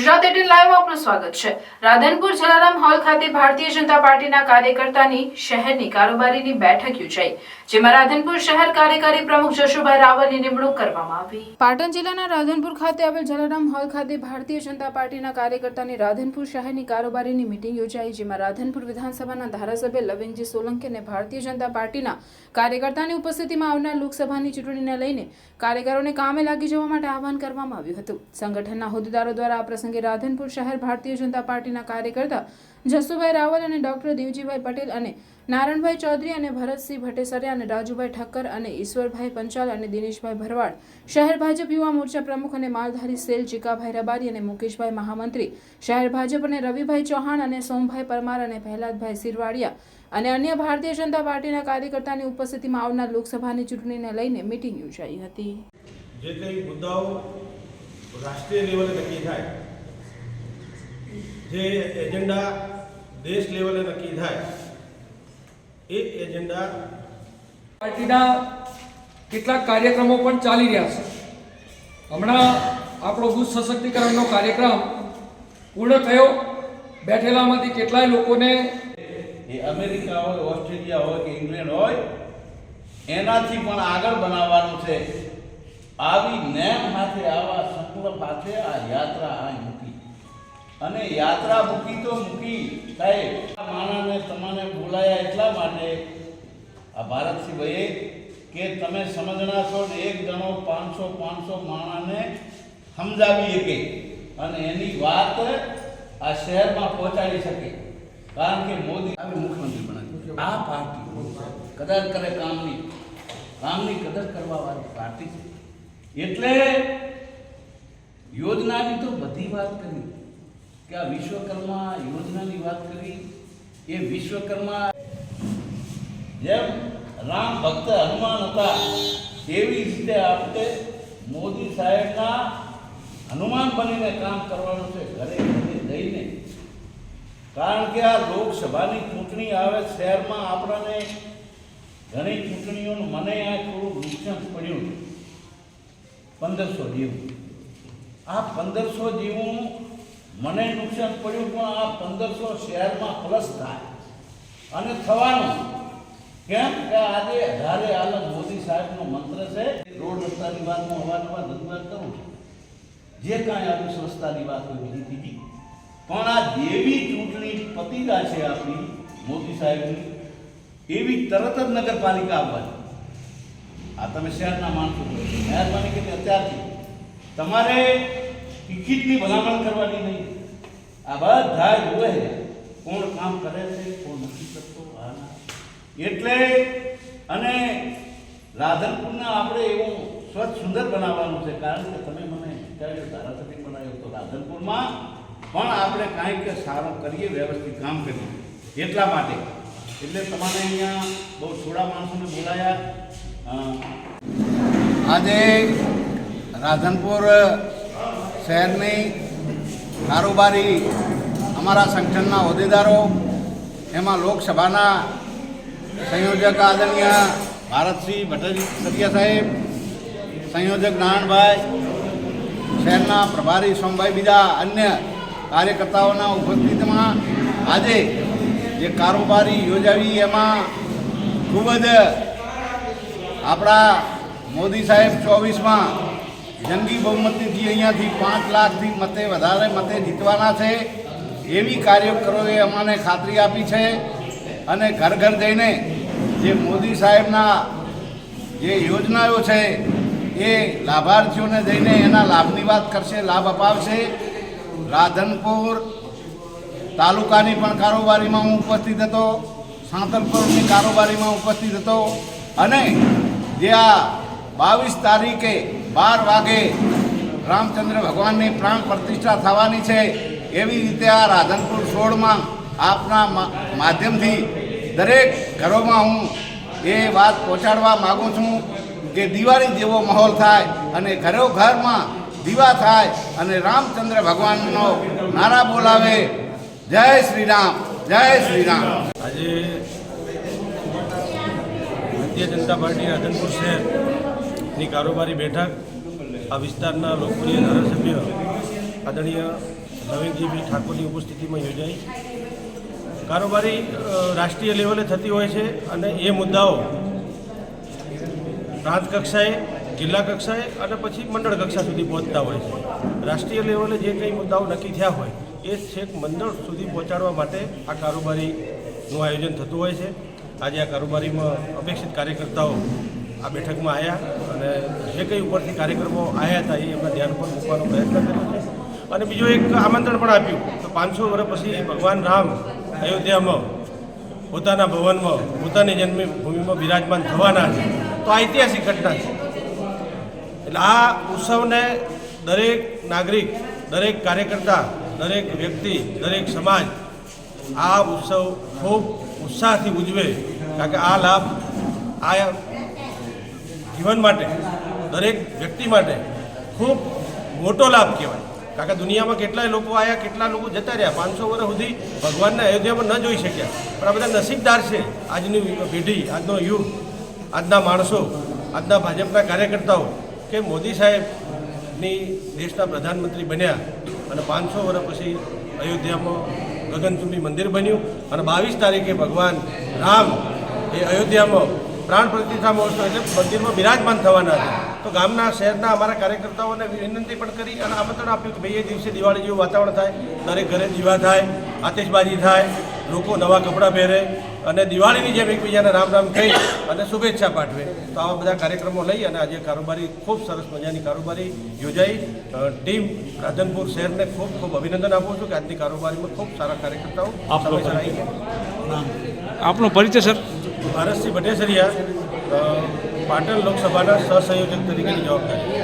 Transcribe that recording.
Gujarat eighteen live આપનું સ્વાગત છે. રાધનપુર જલારામ હોલ ખાતે ભારતીય જનતા પાર્ટીના કાર્યકર્તાની શહેરની કારોબારીની બેઠક યોજાઈ, જેમાં રાધનપુર શહેર કાર્યકારી પ્રમુખ જશુભાઈ રાવલની નિમણૂક કરવામાં આવી. પાટણ જિલ્લાના રાધનપુર ખાતે આવેલ જલારામ હોલ ખાતે ભારતીય જનતા પાર્ટીના કાર્યકર્તાની રાધનપુર શહેરની કારોબારીની મિટિંગ યોજાઈ, જેમાં રાધનપુર વિધાનસભાના ધારાસભ્ય લવિંગજી સોલંકી અને ભારતીય જનતા પાર્ટીના કાર્યકર્તાની ઉપસ્થિતિમાં આવનાર લોકસભાની ચૂંટણીને લઈને કાર્યકરોને કામે લાગી જવા માટે આહવાન કરવામાં આવ્યું હતું. સંગઠનના હોદ્દેદારો દ્વારા આ પ્રસંગે રાધનપુર શહેર ભારતીય જનતા પાર્ટીના કાર્યકર્તા જસુભાઈ રાવલ અને ડોક્ટર દેવજીભાઈ પટેલ અને નારણભાઈ ચૌધરી અને ભરતસિંહ ભટ્ટેસરિયા અને રાજુભાઈ ઠક્કર અને ઈશ્વરભાઈ પંચાલ અને દિનેશભાઈ ભરવાડ, શહેર ભાજપ યુવા મોરચા પ્રમુખ અને માલધારી સેલ જીકાભાઈ રબારી અને મુકેશભાઈ મહામંત્રી, શહેર ભાજપ અને રવિભાઈ ચૌહાણ અને સોમભાઈ પરમાર અને પ્રહલાદભાઈ સિરવાડિયા અને અન્ય ભારતીય જનતા પાર્ટીના કાર્યકર્તાની ઉપસ્થિતિમાં આવનાર લોકસભાની ચૂંટણીને લઈને મિટિંગ યોજાઈ હતી. જે કંઈ મુદ્દાઓ રાષ્ટ્રીય લેવલે નક્કી થાય જે એજન્ડા દેશ લેવલે નક્કી થાય એ એજન્ડા પાર્ટીના કેટલાક કાર્યક્રમો પણ ચાલી રહ્યા છે. હમણાં આપણો બુથ સશક્તિકરણનો કાર્યક્રમ પૂર્ણ થયો. બેઠેલામાંથી કેટલાય લોકોને એ અમેરિકા હોય ઓસ્ટ્રેલિયા હોય કે ઇંગ્લેન્ડ હોય એનાથી પણ આગળ બનાવવાનું છે. આવી નેમ સાથે આવા સંકલ્પ સાથે આ યાત્રા આ મૂકી અને યાત્રા મૂકી તો મૂકી, સાહેબ. આ માણસને તમને બોલાયા એટલા માટે આ ભારતસિંહભાઈએ કે તમે સમજણા છો ને એક જણો પાંચસો પાંચસો માણસને સમજાવી શકે અને એની વાત આ શહેરમાં પહોંચાડી શકે. કારણ કે મોદી હવે મુખ્યમંત્રી બનાવ્યું આ પાર્ટી કદર કરે કામની. કામની કદર કરવા વાળી પાર્ટી છે. એટલે યોજનાની તો બધી વાત કરી. કે આ વિશ્વકર્મા યોજનાની વાત કરી, એ વિશ્વકર્મા જેમ રામ ભક્ત હનુમાન હતા એવી રીતે આપણે મોદી સાહેબના હનુમાન બનીને કામ કરવાનું છે, ઘરે ઘરે જઈને. કારણ કે આ લોકસભાની ચૂંટણી આવે, શહેરમાં આપણને ઘણી ચૂંટણીઓનું મને આ થોડું નુકસાન પડ્યું. પંદરસો જેવું. આ પંદરસો જેવું મને નુકસાન પડ્યું પણ આ પંદરસો શહેરમાં પ્લસ થાય. અને થવાનું. કેમ કે આજે હારે આલમ મોદી સાહેબનો મંત્ર છે રોડ રસ્તાની વાત હું અવારનવાર રજૂઆત કરું છું. જે કાંઈ આપણી સંસ્થાની વાત હોય બીજી ત્રીજી. પણ આ જેવી ચૂંટણી પતિતા છે આપણી, મોદી સાહેબની, એવી તરત જ નગરપાલિકા આવવાની. આ તમે શહેરના માણસો મહેરબાની કરી અત્યારથી તમારે ટિકિટની ભલામણ કરવાની નહીં. આ બધા જુએ કોણ કામ કરે છે, કોણ નથી કરતો આના એટલે અને રાધનપુરના આપણે એવું સ્વચ્છ સુંદર બનાવવાનું છે, કારણ કે તમે મને વિચાર્યો ધારાસભ્ય બનાવ્યો તો રાધનપુરમાં પણ આપણે કાંઈક સારું કરીએ, વ્યવસ્થિત કામ કરીએ, એટલા માટે. એટલે તમારે અહીંયા બહુ થોડા માણસોને બોલાયા. આજે રાધનપુર શહેરની કારોબારી અમારા સંગઠનના હોદ્દેદારો, એમાં લોકસભાના સંયોજક આદરણીય ભારતસિંહ ભટ્ટાચાર્ય સાહેબ, સંયોજક નારાયણભાઈ, શહેરના પ્રભારી સોમભાઈ બીજા અન્ય કાર્યકર્તાઓના ઉપસ્થિતિમાં આજે જે કારોબારી યોજાવી એમાં ખૂબ જ આપણા મોદી સાહેબ ચોવીસમાં જંગી બહુમતીથી અહીંયાથી પાંચ લાખથી મતે વધારે મતે જીતવાના છે. એવી કાર્યકરોએ અમને ખાતરી આપી છે. અને ઘર ઘર જઈને જે મોદી સાહેબના જે યોજનાઓ છે એ લાભાર્થીઓને જઈને એના લાભની વાત કરશે, લાભ અપાવશે. રાધનપુર તાલુકાની પણ કારોબારીમાં હું ઉપસ્થિત હતો. સાંતલપુરની કારોબારીમાં ઉપસ્થિત હતો. અને જે આ બાવીસ તારીખે બાર વાગે રામચંદ્ર ભગવાનની પ્રાણ પ્રતિષ્ઠા થવાની છે. એવી રીતે આ રાધનપુર સોળમાં આપના માધ્યમથી દરેક ઘરોમાં હું એ વાત પહોંચાડવા માગું છું કે દિવાળી જેવો માહોલ થાય અને ઘરો ઘરમાં દીવા થાય અને રામચંદ્ર ભગવાનનો નારા બોલાવે. જય શ્રી રામ, જય શ્રી રામ. આજે ભારતીય જનતા પાર્ટી રાધનપુર શહેરની કારોબારી બેઠક, આ વિસ્તારના લોકપ્રિય ધારાસભ્ય આદરણીય નવીનજીભાઈ ઠાકોરની ઉપસ્થિતિમાં યોજાઈ. કારોબારી રાષ્ટ્રીય લેવલે થતી હોય છે અને એ મુદ્દાઓ પ્રાંત કક્ષાએ જિલ્લા કક્ષાએ અને પછી મંડળ કક્ષા સુધી પહોંચતા હોય છે. રાષ્ટ્રીય લેવલે જે કંઈ મુદ્દાઓ નક્કી થયા હોય, એ છેક મંડળ સુધી પહોંચાડવા માટે આ કારોબારીનું આયોજન થતું હોય છે. આજે આ કારોબારીમાં અપેક્ષિત કાર્યકર્તાઓ આ બેઠકમાં આવ્યા અને જે કંઈ ઉપરથી કાર્યક્રમો આવ્યા હતા એ એમના ધ્યાન પર મૂકવાનો પ્રયત્ન કર્યો છે. અને બીજું એક આમંત્રણ પણ આપ્યું. તો પાંચસો વર્ષ પછી ભગવાન રામ અયોધ્યામાં પોતાના ભવનમાં, પોતાની જન્મભૂમિમાં બિરાજમાન થવાના છે. તો ઐતિહાસિક ઘટના છે. એટલે આ ઉત્સવને દરેક નાગરિક, દરેક કાર્યકર્તા, દરેક વ્યક્તિ, દરેક સમાજ આ ઉત્સવ ખૂબ ઉત્સાહથી ઉજવે. કારણ કે આ લાભ આ જીવન માટે, દરેક વ્યક્તિ માટે ખૂબ મોટો લાભ કહેવાય. કારણ કે દુનિયામાં કેટલાય લોકો આવ્યા કેટલા લોકો જતા રહ્યા. પાંચસો વર્ષ સુધી ભગવાનને અયોધ્યામાં ન જોઈ શક્યા. પણ આ બધા નસીબદાર છે આજની પેઢી, આજનો યુગ, આજના માણસો, આજના ભાજપના કાર્યકર્તાઓ કે મોદી સાહેબની દેશના પ્રધાનમંત્રી બન્યા અને પાંચસો વર્ષ પછી અયોધ્યામાં ગગનચુંબી મંદિર બન્યું. અને બાવીસ તારીખે ભગવાન રામ એ અયોધ્યામાં પ્રાણ પ્રતિષ્ઠા મહોત્સવ એટલે મંદિરમાં બિરાજમાન થવાના હતા. તો ગામના શહેરના અમારા કાર્યકર્તાઓને વિનંતી પણ કરી અને આમંત્રણ આપ્યું કે ભાઈ એ દિવસે દિવાળી જેવું વાતાવરણ થાય દરેક ઘરે દીવા થાય આતિશબાજી થાય લોકો નવા કપડાં પહેરે અને દિવાળીની જેમ એકબીજાને રામ રામ કહી અને શુભેચ્છા પાઠવે. તો આવા બધા કાર્યક્રમો લઈ અને આજે કારોબારી ખૂબ સરસ મજાની કારોબારી યોજાઈ. ટીમ રાધનપુર શહેરને ખૂબ ખૂબ અભિનંદન આપું છું કે આજની કારોબારીમાં ખૂબ સારા કાર્યકર્તાઓ આપનો પરિચય સર? ભારતસિંહ ભટ્ટેસરિયા અ, પાટણ લોકસભાના સહસંયોજક તરીકેની જવાબદારી.